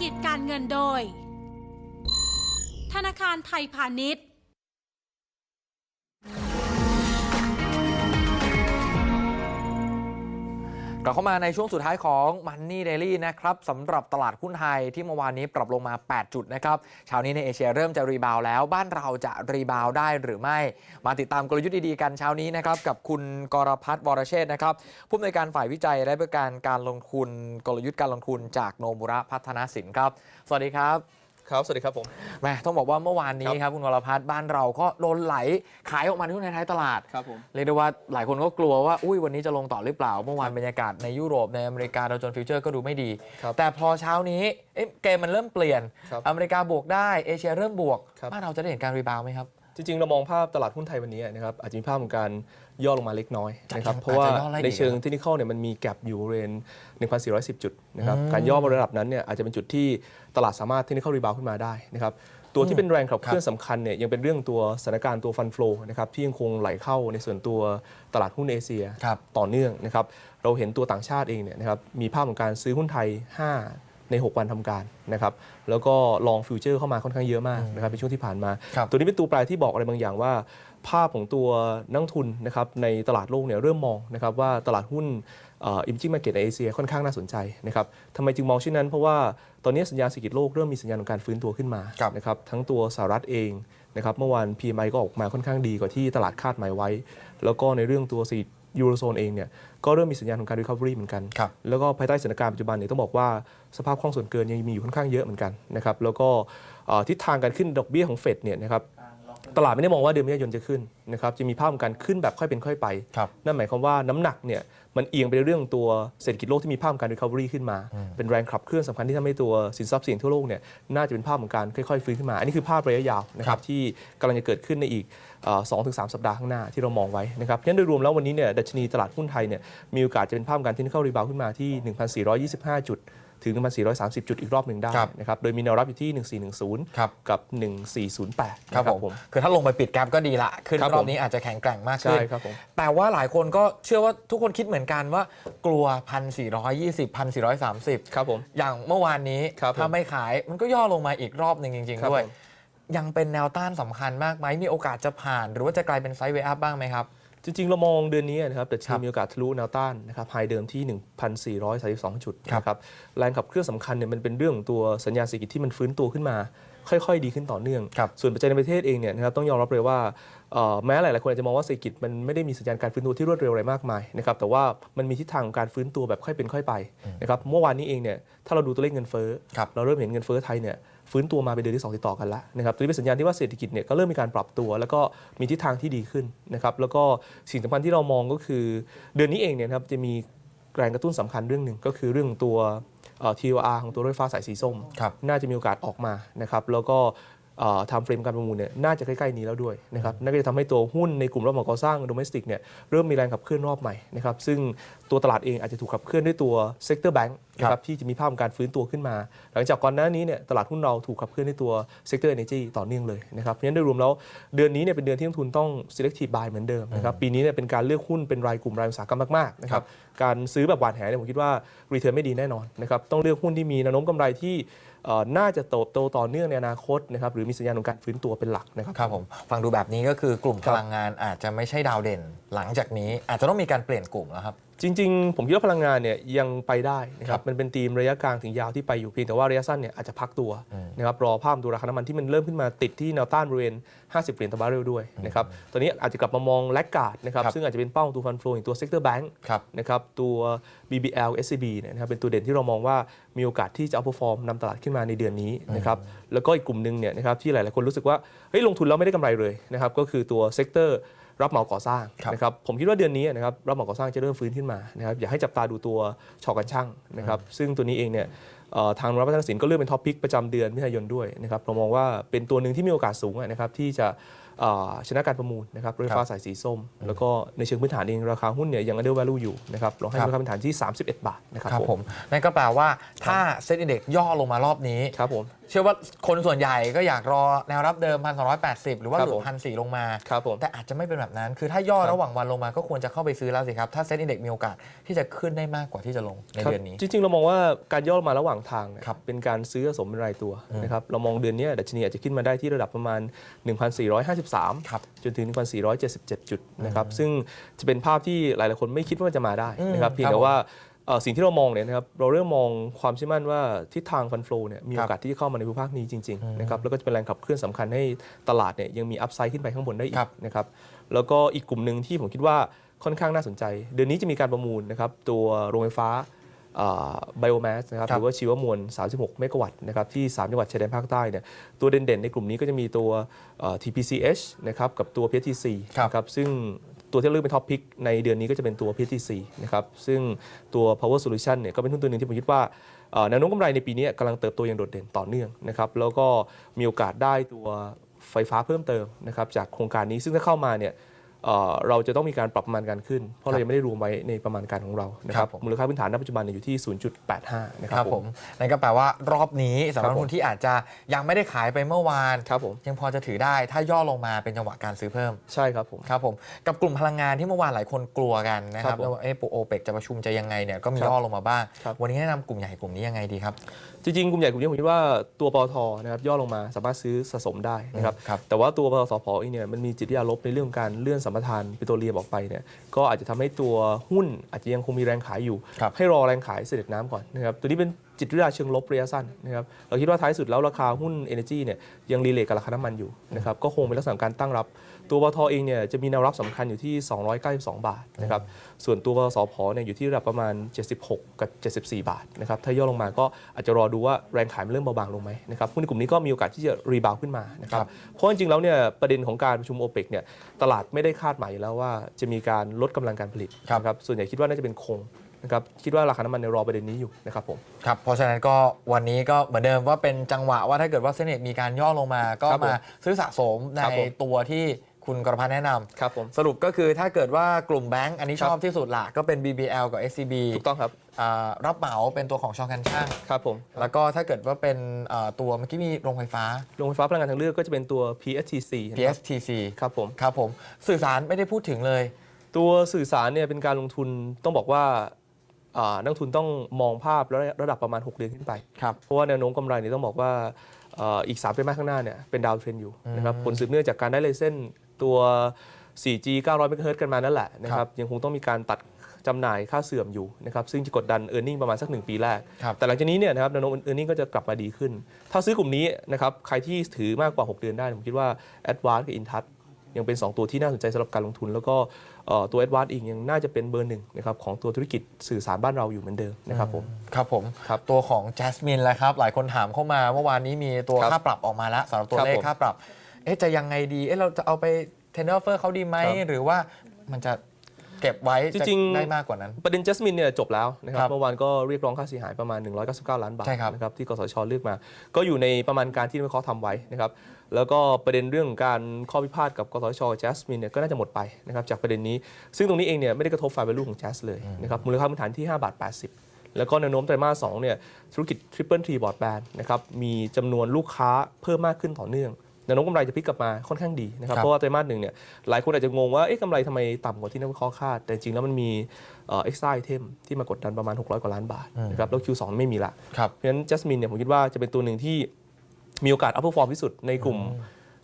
กิจการเงินโดย ธนาคารไทยพาณิชย์ กลับเข้ามาในช่วงสุดท้ายของ Money Daily นะครับสำหรับตลาดหุ้นไทยที่เมื่อวานนี้ปรับลงมา 8 จุดนะครับเช้านี้ในเอเชียเริ่มจะรีบาวแล้ว บ้านเราจะรีบาวได้หรือไม่ มาติดตามกลยุทธ์ดีๆกันเช้านี้นะครับกับคุณกรพัฒน์วรเชษฐ์นะครับผู้อำนวยการฝ่ายวิจัยและบริการการลงทุนกลยุทธ์การลงทุนจากโนมุระพัฒนสินครับ สวัสดีครับ ครับ สวัสดีครับผมแหมต้องบอกว่าเมื่อวานนี้ครับครับคุณวรพัฒน์บ้านเราก็โดนไหลขายออกมาที่ในท้ายตลาดครับผมเรียกได้ว่าหลายคนก็กลัวว่าอุ้ยวันนี้จะลงต่อหรือเปล่า เมื่อวานบรรยากาศในยุโรปในอเมริกาดาวโจนส์ฟิวเจอร์ก็ดูไม่ดีครับแต่พอเช้านี้เอ๊ะเกมมันเริ่มเปลี่ยนครับอเมริกาบวกได้เอเชียเริ่มบวกครับบ้านเราจะได้เห็นการรีบาวด์ไหมครับ จริงๆ เรามองภาพตลาดหุ้นไทยวันนี้นะครับอาจจะมีภาพของการย่อลงมาเล็กน้อยนะครับอาจจะเพราะว่าย่อไล่ดีในเชิงนะครับเทคนิคเนี่ยมันมีแกลบอยู่บริเวณ1,410 จุดนะครับอืมการย่อบนระดับนั้นเนี่ยอาจจะเป็นจุดที่ตลาดสามารถเทคนิครีบาวขึ้นมาได้นะครับตัวที่เป็นแรงขับเคลื่อนสำคัญเนี่ยยังเป็นเรื่องตัวสถานการณ์ตัวฟันฟลูนะครับที่ยังคงไหลเข้าในส่วนตัวตลาดหุ้นเอเชียครับต่อเนื่องนะครับเราเห็นตัวต่างชาติเองเนี่ยนะครับมีภาพของการซื้อหุ้นไทย 5 ใน 6 วันทำการนะครับแล้วก็ลองฟิวเจอร์เข้ามาค่อนข้างเยอะมากนะครับในช่วงที่ผ่านมาครับตัวนี้เป็นตัวแปรที่บอกอะไรบางอย่างว่า ภาพของตัวนักลงทุนนะครับในตลาดโลกเนี่ยเริ่มมองนะครับว่าตลาดหุ้นอิมจิ n งมาเก็ตในเอเชียค่อนข้างน่าสนใจนะครับทำไมจึงมองเช่นนั้น เพราะว่าตอนนี้สัญญาณเศรษฐกิจโลกเริ่มมีสัญญาณของการฟื้นตัวขึ้นมาครับนะครับทั้งตัวสหรัฐเองนะครับเมื่อวาน PMI ก็ออกมาค่อนข้างดีกว่าที่ตลาดคาดหมายไว้ แล้วก็ในเรื่องตัวเศรษฐกิจ ยูโรโซนเองเนี่ยก็เริ่มมีสัญญาณของการ recovery เหมือนกันครับแล้วก็ภายใต้สถานการณ์ปัจจุบันเนี่ยต้องบอกว่าสภาพคล่องส่วนเกินยังมีอยู่ค่อนข้างเยอะเหมือนกันนะครับแล้วก็เอ่อทิศทางการขึ้นดอกเบี้ยของเฟดเนี่ยนะครับ ตลาดไม่ได้มองว่าเดือนมิถุนายนจะขึ้นนะครับจะมีภาพของการขึ้นแบบค่อยเป็นค่อยไป ครับ นั่นหมายความว่าน้ำหนักเนี่ยมันเอียงไปในเรื่องตัวเศรษฐกิจโลกที่มีภาพของการ recovery ขึ้นมา เป็นแรงขับเคลื่อนสำคัญที่ทำให้ตัวสินทรัพย์เสี่ยงทั่วโลกเนี่ยน่าจะเป็นภาพของการค่อยๆฟื้นขึ้นมา อันนี้คือภาพระยะยาวนะคครัรับบที่กำลังจะเกิดขึ้นในอีกสองถึงสามสัปดาห์ข้างหน้าที่เรามองไว้นะครับงั้นโดยรวมแล้ววันนี้เนี่ยดัชนีตลาดหุ้นไทยเนี่ยมีโอกาสจะเป็นภาพของการที่เข้ารีบาวขึ้นมาที่ 1,425 จุด ถึง 1,430 จุดอีกรอบหนึ่งได้ครับนะครับ โดยมีแนวรับอยู่ที่ 1410ครับกับ 1408 ครับนะผม คือถ้าลงไปปิดแกรบก็ดีละ ขึ้นครับรอบผมนี้อาจจะแข็งแกร่งมากใช่ขึ้นครับผมแต่ว่าหลายคนก็เชื่อว่าทุกคนคิดเหมือนกันว่ากลัว 1,420 1,430 ครับผม อย่างเมื่อวานนี้ครับผมถ้าไม่ขายมันก็ย่อลงมาอีกรอบหนึ่งจริงครับๆด้วยผมยังเป็นแนวต้านสำคัญมากไหมมีโอกาสจะผ่าน หรือว่าจะกลายเป็นไซด์เวย์อัพบ้างไหมครับ จริงๆ เรามองเดือนนี้นะครับแต่ครัชีบมีโอกาสทะลุแนวต้านนะครับไฮเดิมที่ 1,432 จุดครับนะครับแรงขับเคลื่อนสำคัญเนี่ยมันเป็นเรื่องของตัวสัญญาณเศรษฐกิจที่มันฟื้นตัวขึ้นมา ค่อยๆ ดีขึ้นต่อเนื่องครับส่วนปัจจัยในประเทศเองเนี่ยนะครับต้องยอมรับเลยว่าเอ่อแม้หลายๆคนอาจจะมองว่าเศรษฐกิจมันไม่ได้มีสัญญาณการฟื้นตัวที่รวดเร็วอะไรมากมายนะครับแต่ว่ามันมีทิศทางของการฟื้นตัวแบบค่อยเป็นค่อยไปนะครับเมื่อวานนี้เองเนี่ยถ้าเราดูตัวเลขเงินเฟ้อครับเราเริ่มเห็นเงินเฟ้อไทยเนี่ยฟื้นตัวมาเป็นเดือนที่ 2 ติดต่อกันแล้วนะครับตัวนี้เป็นสัญญาณที่ว่าเศรษฐกิจเนี่ยก็เริ่มมีการปรับตัว แล้วก็มีทิศทางที่ดีขึ้นนะครับแล้วก็สิ่งสำคัญที่เรามองก็คือ เดือนนี้เองเนี่ยนะครับจะมีแรงกระตุ้นสำคัญเรื่องหนึ่งก็คือเรื่องตัวเอ่อ TOR ของตัวรถไฟฟ้าสายสีส้ม ครับน่าจะมีโอกาสออกมานะครับแล้วก็ทำเฟรมการประมูลเนี่ยน่าจะใกล้ๆนี้แล้วด้วยนะครับนั่นก็จะทำให้ตัวหุ้นในกลุ่มรับเหมาก่อสร้างโดเมสติกเนี่ยเริ่มมีแรงขับเคลื่อนรอบใหม่นะครับซึ่งตัวตลาดเองอาจจะถูกขับเคลื่อนด้วยตัวเซกเตอร์แบงค์นะครับที่จะมีภาพของการฟื้นตัวขึ้นมา หลังจากก่อนหน้านี้เนี่ยตลาดหุ้นเราถูกขับเคลื่อนด้วยตัวเซกเตอร์เอเนจีต่อเนื่องเลยนะครับเพราะฉะนั้นโดยรวมแล้วเดือนนี้เนี่ยเป็นเดือนที่นักลงทุนต้อง selective buy เหมือนเดิมนะครับปีนี้เนี่ยเป็นการเลือกหุ้นเป็นรายกลุ่มรายอุตสาหกรรมมากๆนะครับการซื้อแบบหวานแหเนี่ยผมคิดว่ารีเทิร์นไม่ดีแน่นอนนะครับต้องเลือกหุ้นที่มีแนวโน้มกำไรที่เอ่อน่าจะโตโตต่อเนื่องในอนาคตนะครับหรือมีสัญญาณของการฟื้นตัวเป็นหลักนะครับครับผมฟังดูแบบนี้ก็คือกลุ่มครัพบลังงานอาจจะไม่ใช่ดาวเด่น หลังจากนี้อาจจะต้องมีการเปลี่ยนกลุ่มแล้วครับ จริง ๆ ผมคิดว่าพลังงานเนี่ยยังไปได้นะคครัรับบมันเป็นธีมระยะกลางถึงยาวที่ไปอยู่เพียงแต่ว่าระยะสั้นเนี่ยอาจจะพักตัวนะครับรอภาพดูราคาน้ำมันที่มันเริ่มขึ้นมาติดที่แนวต้านบริเวณ 50 เหรียญต่อบาร์เรลด้วยนะครับตอนนี้อาจจะกลับมามองแลกการ์ดนะครับครับซึ่งอาจจะเป็นเป้าตัวฟันฟลูอย่างตัวเซกเตอร์แบงค์ครับนะครับตัว BBL SCB เนี่ยนะครับเป็นตัวเด่นที่เรามองว่ามีโอกาสที่จะเอาพอฟอร์มนำตลาดขึ้นมาในเดือนนี้นะครับแล้วก็อีกกลุ่มหนึ่งเนี่ยนะครับที่หลาย ๆ คนรู้สึกว่าเฮ้ยลงทุนแล้วไม่ได้กำไรเลยนะครับก็คือตัวเซกเตอร์ รับเหมาก่อสร้างครับนะครับผมคิดว่าเดือนนี้นะครับรับเหมาก่อสร้างจะเริ่มฟื้นขึ้นมานะครับอยากให้จับตาดูตัวชอกันช่างนะครับซึ่งตัวนี้เองเนี่ยเอ่อทางรัฐพัฒนศิลป์ก็เลือกเป็นท็อปพิกประจำเดือนมิถุนายนด้วยนะครับเรามองว่าเป็นตัวหนึ่งที่มีโอกาสสูงอะนะครับที่จะเอ่อ ชนะการประมูลนะครับรถไฟฟ้าสายสีส้ม แล้วก็ในเชิงพื้นฐานเองราคาหุ้นเนี่ยยัง under value อยู่นะครับเราให้ราคาพื้นฐานที่ 31 บาทนะครับผมนั่นก็แปลว่าถ้าเซ็นดีเด็กย่อลงมารอบนี้ครับผมเชื่อว่าคนส่วนใหญ่ก็อยากรอแนวรับเดิม 1,280 หรือว่าหลุดพันสลงมาครับผมแต่อาจจะไม่เป็นแบบนั้น คือถ้าย่อระหว่างวันลงมาก็ควรจะเข้าไปซื้อแล้วสิครับ ถ้าเซ็นดีเด็กมีโอกาสที่จะขึ้นได้มากกว่าที่จะลงในเดือนนี้ จริงๆ เรามองว่าการย่อมาระหว่างทางเป็นการซื้อสมเป็นรายตัวนะครับเรามองเดือนนี้ดัชนีอาจจะขึ้นมาได้ที่ระดับประมาณ 1,454 473 จนถึง 1,477 จุดนะครับซึ่งจะเป็นภาพที่หลายๆคนไม่คิดว่าจะมาได้นะครับเพียงแต่ว่าสิ่งที่เรามองเนี่ยนะครับเราเริ่มมองความเชื่อมั่นว่าทิศทางฟันฟลูเนี่ยมีโอกาสที่จะเข้ามาในภูมิภาคนี้จริงๆนะครับแล้วก็จะเป็นแรงขับเคลื่อนสำคัญให้ตลาดเนี่ยยังมีอัพไซด์ขึ้นไปข้างบนได้อีกนะครับแล้วก็อีกกลุ่มหนึ่งที่ผมคิดว่าค่อนข้างน่าสนใจ เดือนนี้จะมีการประมูลนะครับตัวโรงไฟฟ้า ไบโอแมสนะครับครับหรือว่าชีวมวล 36 เมกะวัตต์นะครับที่ 3 จังหวัดชายแดนภาคใต้เนี่ยตัวเด่นๆ ในกลุ่มนี้ก็จะมีตัวเอ่อ TPCH นะครับกับตัว PTC ครับนะครับซึ่งตัวที่เลือกเป็นท็อปพิกในเดือนนี้ก็จะเป็นตัว PTC นะครับซึ่งตัว Power Solution เนี่ยก็เป็นหุ้นตัวหนึ่งที่ผมคิดว่าเอ่อแนวโน้มกำไรในปีนี้กำลังเติบโตอย่างโดดเด่นต่อเนื่องนะครับแล้วก็มีโอกาสได้ตัวไฟฟ้าเพิ่มเติมนะครับจากโครงการนี้ซึ่งถ้าเข้ามาเนี่ย เอ่อเราจะต้องมีการปรับประมาณการขึ้น เพราะเรายังไม่ได้รวมไว้ในประมาณการของเรานะคครัรับบผมมูลค่าพื้นฐานณปัจจุบันเนี่ยอยู่ที่ 0.85 นะคครัรับบผมนั่นก็แปลว่ารอบนี้สำหรับครับผมคนที่อาจจะยังไม่ได้ขายไปเมื่อวานครับผมยังพอจะถือได้ถ้าย่อลงมาเป็นจังหวะการซื้อเพิ่มใช่ครับผมครับผมกับกลุ่มพลังงานที่เมื่อวานหลายคนกลัวกันนะคครัรับบผมว่าเอ๊ะโอเปกจะประชุมจะยังไงเนี่ยก็มีครับย่อลงมาบ้างครับวันนี้แนะนำกลุ่มใหญ่กลุ่มนี้ยังไงดีครับจริงๆกลุ่มใหญ่กลุ่มนี้ผมคิดว่าตัวปตทนะครับย่อลงมาสามารถซื้อสะสมได้นะครับครับแต่ว่าตัวปตทสพเองเนี่ยมันมีจิตวิทยาลบในเรื่องของการเลื่อนสัมปทานปิโตรเลียมออกไปเนี่ยก็อาจจะทำให้ตัวหุ้นอาจจะยังคงมีแรงขายอยู่ครับให้รอแรงขายเสด็จน้ำก่อนนะครับตัวนี้เป็นจิตวิทยาเชิงลบระยะสั้นนะครับเราคิดว่าท้ายสุดแล้วราคาหุ้น Energy เนี่ยยังรีเลทกับราคาน้ำมันอยู่นะครับก็คงเป็นลักษณะการตั้งรับ ตัวปตทเองเนี่ยจะมีแนวรับสำคัญอยู่ที่ 292 บาทนะครับส่วนตัวปตทสพเนี่ยอยู่ที่ระดับประมาณ 76 กับ 74 บาทนะครับถ้าย่อลงมาก็อาจจะรอดูว่าแรงขายมันเริ่มเบาบางลงไหมนะครับหุ้นในกลุ่มนี้ก็มีโอกาสที่จะรีบาวขึ้นมานะครับครับเพราะจริงๆแล้วเนี่ยประเด็นของการประชุมโอเปกเนี่ยตลาดไม่ได้คาดหมายอยู่แล้วว่าจะมีการลดกำลังการผลิตครับนะครับส่วนใหญ่คิดว่าน่าจะเป็นคง นะครับคิดว่าราคาน้ำมันในยรอประเด็นนี้อยู่นะครับผมครับเพราะฉะนั้นก็วันนี้ก็เหมือนเดิมว่าเป็นจังหวะว่าถ้าเกิดว่าเซนเนตมีการย่อลงมาก็ครับผมมาซื้อสะสมในครับผมตัวที่คุณกรพันธ์แนะนำครับผมสรุปก็คือถ้าเกิดว่ากลุ่มแบงก์อันนี้คชรับอบที่สุดละก็เป็น BBL กับ SCB ถูกต้องครับอ่ารับเหมาเป็นตัวของชอกันช่างครับผมแล้วก็ถ้าเกิดว่าเป็นอ่าตัวเมื่อกี้มีโรงไฟฟ้าโรงไฟฟ้าพลังงานทางเลือกก็จะเป็นตัว PSTC นะครับ PSTC ครับผมครับผมสื่อสารไม่ได้พูดถึงเลย ตัวสื่อสารเนี่ยเป็นการลงทุนต้องบอกว่าอ่า นักลงทุนต้องมองภาพระระดับประมาณ 6 เดือนขึ้นไป ครับเพราะว่าแนวโน้มกำไรเนี่ยต้องบอกว่าเอ่ออีก3ไตรมาสข้างหน้าเนี่ยเป็นดาวเทรนอยู่นะครับผลสืบเนื่องจากการได้เลเส้นตัว 4G 900 เมกะเฮิรตซ์กันมานั่นแหละนะครับยังคงต้องมีการตัดจำหน่ายค่าเสื่อมอยู่นะครับซึ่งจะกดดัน e a r n i n g ประมาณสัก 1 ปีแรก ครับ แต่หลังจากนี้เนี่ยนะครับแนวโน้ม e a r n i n g ก็จะกลับมาดีขึ้น ถ้าซื้อกลุ่มนี้นะครับใครที่ถือมากกว่า 6 เดือนได้ผมคิดว่า a d v a n c e กับ Intouch ยังเป็น 2 ตัวที่น่าสนใจสำหรับการลงทุน แล้วก็เอ่อตัว a d v a n c e เองยังน่าจะเป็นเบอร์หนึ่งนะครับของตัวธุรกิจสื่อสารบ้านเราอยู่เหมือนเดิมนะครับผมครับผมครับตัวของ Jasmine แหละครับหลายคนถามเข้ามาเมื่อวานนี้มีตัวครับค่าปรับออกมาแล้วสำหรับตัวครับเลขผมค่าปรับเอ๊ะจะยังไงดีเอ๊ะเราจะเอาไป tender offer เขาดีไหมครับหรือว่ามันจะ เก็บไว้จจะริงๆ ได้มากกว่านั้น ประเด็น Jasmine เนี่ยจบแล้วนะคครัรับบเมื่อวานก็เรียกร้องค่าเสียหายประมาณ 199 ล้านบาทใช่ครับ นะครับที่กสชเลือกมา ก็อยู่ในประมาณการที่นักวิเคราะห์ทำไว้นะครับแล้วก็ประเด็นเรื่องของการข้อพิพาทกับกสชกับ Jasmine เนี่ยก็น่าจะหมดไปนะครับจากประเด็นนี้ ซึ่งตรงนี้เองเนี่ยไม่ได้กระทบไฟล์ value ของ Jazz เลยนะครับมูลค่าพื้นฐานที่5บาท80 แล้วก็แนวโน้มไตรมาส2เนี่ยธุรกิจ Triple T Broadband นะครับมีจำนวนลูกค้าเพิ่มมากขึ้นต่อเนื่อง แนวโน้มกำไรจะพลิกกลับมาค่อนข้างดีนะครับครับเพราะว่าไตรมาสหนึ่งเนี่ยหลายคนอาจจะงงว่าเอ๊ะกำไรทำไมต่ำกว่าที่นักวิเคราะห์คาด แต่จริงๆแล้วมันมีเอ่อ extra item ที่มากดดันประมาณ 600 กว่าล้านบาทนะครับแล้ว Q2 ไม่มีละครับ เพราะฉะนั้น Jasmine เนี่ยผมคิดว่าจะเป็นตัวหนึ่งที่มีโอกาส upperform ที่สุดในกลุ่ม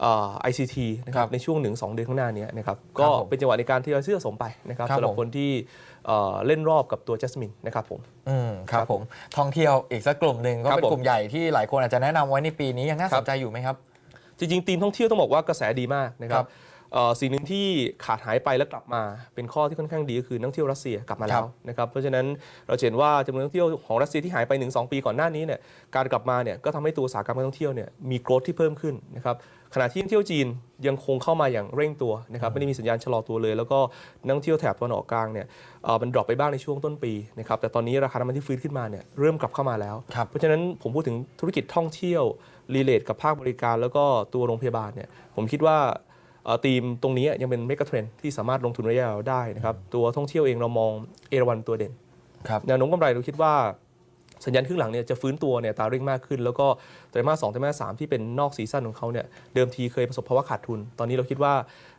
เอ่อ ICT นะคครัรับบในช่วงหนึ่งสองเดือนข้างหน้าเนี้นะครับครัก็บผมเป็นจังหวะในการที่เราซื้อสะสมไปนะครับครับสำหรัผบม คนที่เอ่อเล่นรอบกับตัว Jasmine นะครับผม อืมครับผมท่องเที่ยวอีกสักกลุ่มหนึ่งก็ครับเป็นผม กลุ่มใหญ่ที่หลายคนอาจจะแนะนำไว้ในปีนี้ยังน่าครัสบนใจอยู่ไหมครับ จริงๆทีมท่องเที่ยวต้องบอกว่ากระแสดีมากนะครับ สิ่งหนึ่งที่ขาดหายไปแล้วกลับมา เป็นข้อที่ค่อนข้างดีก็คือนักท่องเที่ยวรัสเซียกลับมาแล้ครัวบนะครับเพราะฉะนั้นเราจะเห็นว่าจำนวนนักท่องเที่ยวของรัสเซียที่หายไป 1-2 ปีก่อนหน้านี้เนี่ยการกลับมาเนี่ยก็ทำให้ตัวอุตสาหกรรมการท่องเที่ยวเนี่ยมีโกรธที่เพิ่มขึ้นนะครับขณะที่นักท่องเที่ยวจีนยังคงเข้ามาอย่างเร่งตัวนะครับไม่ได้มีสัญญาณชะลอตัวเลย แล้วก็นักท่องเที่ยวแถบตะวันออกกลางเนี่ยเอ่อมันดรอปไปบ้างในช่วงต้นปีนะครับแต่ตอนนี้ราคาน้ำมันที่ฟื้นขึ้นมาเนี่ยเริ่มกลับเข้ามาแล้วครับเพราะฉะนั้นผมพูดถึงธุรกิจท่องเที่ยวรีเลทกับภาคบริการ แล้วก็ตัวโรงพยาบาลเนี่ยผมคิดว่า เอ่อทีมตรงนี้ยังเป็นเมกะเทรนที่สามารถลงทุนระยะยาวได้นะครับตัวท่องเที่ยวเองเรามองเอราวันตัวเด่นครับแนวโน้มกำไรเราคิดว่าสัญญาณครึ่งหลังเนี่ยจะฟื้นตัวเนี่ยตาเร่งมากขึ้น แล้วก็ไตรมาสสองไตรมาสสามที่เป็นนอกซีซั่นของเขาเนี่ยเดิมทีเคยประสบภาวะขาดทุน ตอนนี้เราคิดว่า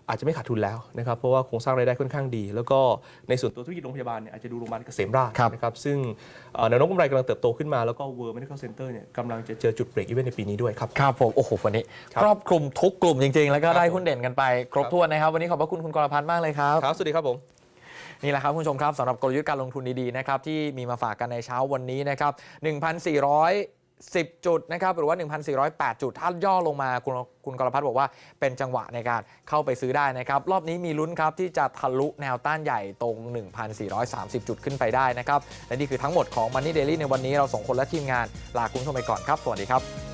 อาจจะไม่ขาดทุนแล้วนะครับเพราะว่าโครงสร้างรายได้ค่อนข้างดี แล้วก็ในส่วนตัวธุรกิจโรงพยาบาลเนี่ยอาจจะดูโรงพยาบาลเกษมราษฎร์ครับนะครับซึ่งเอ่อแนวโน้มกำไรกำลังเติบโตขึ้นมาแล้วก็ World Medical Center เนี่ยกำลังจะเจอจุดเบรกอีเวนต์ในปีนี้ด้วยครับครับผมโอ้โหวันนี้ครับครอบคลุมทุกกลุ่มจริง ๆ แล้วก็ได้ครับหุ้นเด่นกันไป ครบครับถ้วนนะครับ วันนี้ขอบพระคุณคุณกรพัฒน์มากเลยครับครับสวัสดีครับผมนี่แหละครับคุณผู้ชมครับสำหรับกลยุทธ์การลงทุนดีๆนะครับที่มีมาฝากกันในเช้าวันนี้นะครับ 10 จุดนะครับหรือว่า 1,408 จุด ถ้าย่อลงมาคุณคุณกรพัฒน์บอกว่าเป็นจังหวะในการเข้าไปซื้อได้นะครับ รอบนี้มีลุ้นครับ ที่จะทะลุแนวต้านใหญ่ตรง 1,430 จุดขึ้นไปได้นะครับ และนี่คือทั้งหมดของ Money Daily ในวันนี้เราสองคนและทีมงานลาคุณผู้ชมไปก่อนครับ สวัสดีครับ